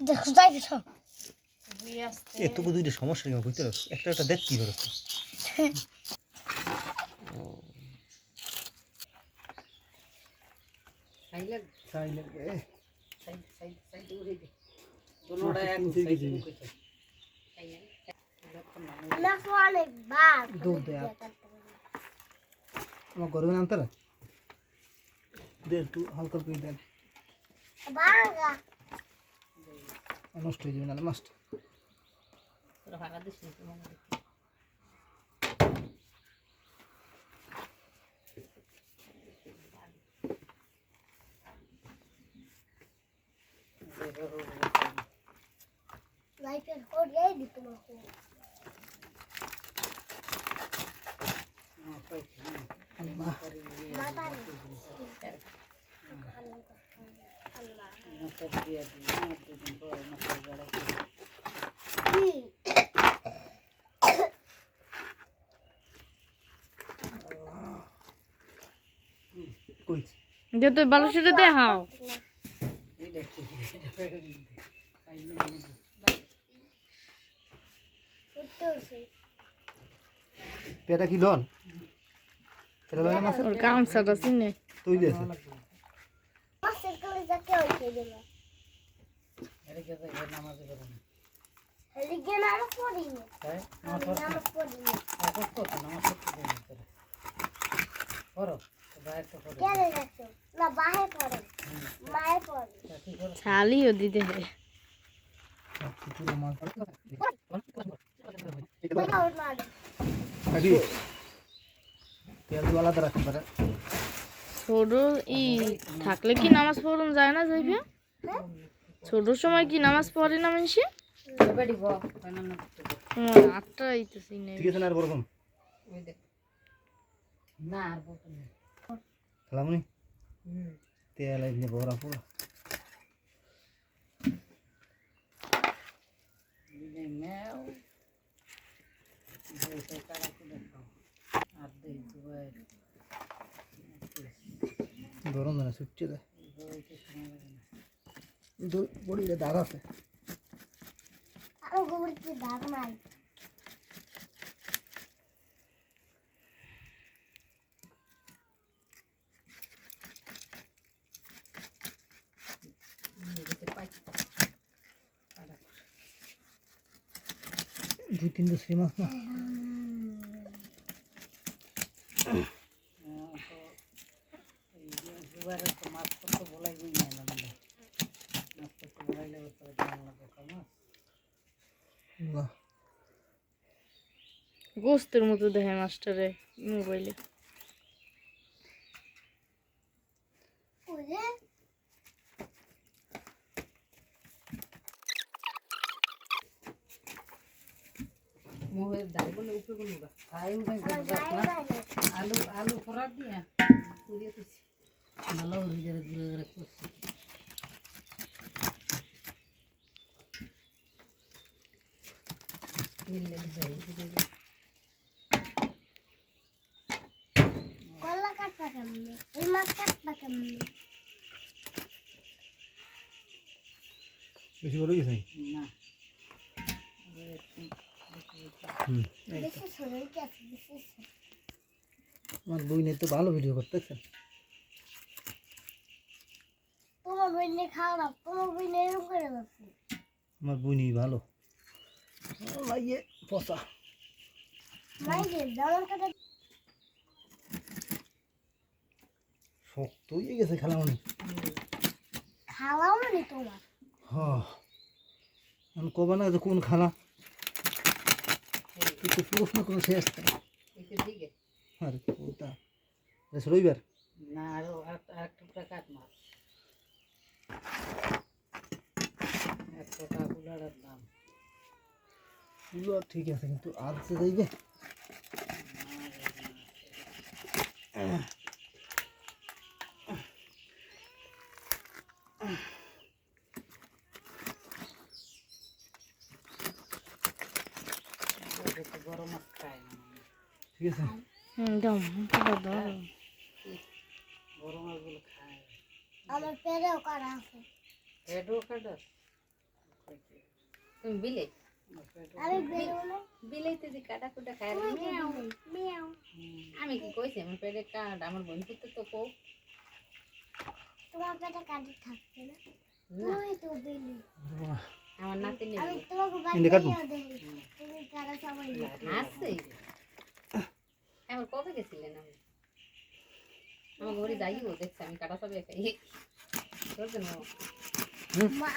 দেখো যাই দেখো দুইটা সমস্যা কেন বুঝতে পারছ একটা একটা দেখ কি করে সাইলেক চাইলে সাইড সাইড সাইড উড়ে দে দোনোটা এক সাইড মুখে চাই না অনেক বার দুধ দে আমার গরমে নামতে না দে একটু হালকা করে দেন। বারগা নষ্ট হয়ে যাবে মাছটা নি তোমার লাইটের দিত মাকে মাথা কি কই যে তুই ভালো সেটা দেখাও উঠতে উঠছে পেটা কি লন? পেটা লন মাছ ওর গামছাটা চিনে। তৈরি আছে মাছের ছালিও দিতে আদি তেল আলাদা রাখতে পারে। ছোট ই থাকলে কি নামাজ পড়ুন যায় না যাইবে? ছোটোর সময় কি নামাজ পড়ে না মানুষে আটটা আইতেছি না ঠিক আছে না আর না আর না তেল ভরা পুরো আর দেই গরম না সুচ্ছে দেয় বড়িতে দাগ আছে। দাগ নাই? যেতে তিনটে শ্রী মাছ না? দুবারে তো মাছ করতে বলাই গই না না মাছ করতে বলাইলে তো লাগে তো মাছ বাহ। গোস্তের মতো দেখে মাস্টারে মোবাইলে। আলু আলু ফোড়া দিয়া পুড়িয়ে ভালো হয়ে যাবে গুঁড়ো করে করছি। কলা কাটবা কেমনি? এই মাছ কাটবা কেমনি? বেশি বড় গেছে না। আমার বই নেই তো ভালো ভিডিও করতেছে। তোমার বই নিয়ে তোমার বই এরকম করে যাচ্ছে আমার বই ভালো। লাগিয়ে পচা। কাটা শক্ত হয়ে গেছে খেলামনি। খাওয়াও মানে তোমার। হ্যাঁ। আমি কবে না কোন কিন্তু প্রশ্ন কোনো শেষ। নেই আর বেশ রবিবার? না আরও আর টুকটা কাট মাছ একশো টাকা কুলারের দাম এগুলো ঠিক আছে কিন্তু আজ যে যাইবে ওদের তো বড় মাছ খায় না ঠিক আছে হুম দাও দাও দাও বড় মাছগুলো খায় আমার পেটেও করা আছে? পেটও কাটা তুমি বিলে? আমি যে কাটা কুটা আমি কি কইছি আমার পেটে কাট আমার বোন পুত্র তো কো তোমার পেটে কাটি না? তো বেলি। আমার নাতি নেই আমি তোমাকে? তুমি সবাই আমার কবে গেছিলেন আমি আমার ঘরে যাইও দেখছি আমি কাটা সবে খাই। মা